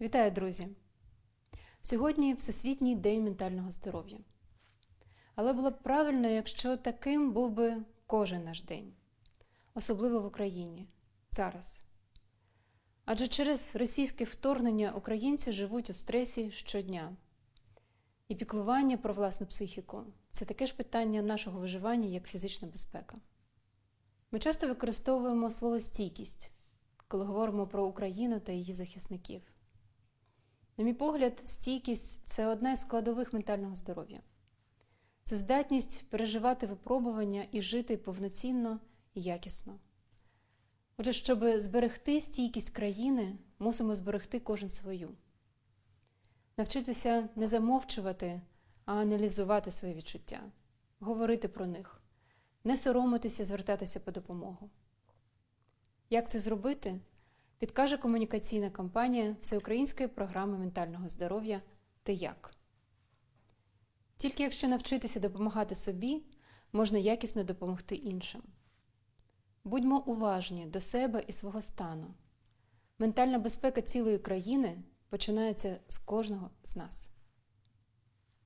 Вітаю, друзі! Сьогодні Всесвітній день ментального здоров'я. Але було б правильно, якщо таким був би кожен наш день, особливо в Україні зараз. Адже через російське вторгнення українці живуть у стресі щодня. І піклування про власну психіку це таке ж питання нашого виживання, як фізична безпека. Ми часто використовуємо слово стійкість, коли говоримо про Україну та її захисників. На мій погляд, стійкість це одна із складових ментального здоров'я. Це здатність переживати випробування і жити повноцінно і якісно. Отже, щоб зберегти стійкість країни, мусимо зберегти кожен свою. Навчитися не замовчувати, а аналізувати свої відчуття, говорити про них, не соромитися, звертатися по допомогу. Як це зробити? Підкаже комунікаційна кампанія Всеукраїнської програми ментального здоров'я Ти як. Тільки якщо навчитися допомагати собі, можна якісно допомогти іншим. Будьмо уважні до себе і свого стану. Ментальна безпека цілої країни починається з кожного з нас.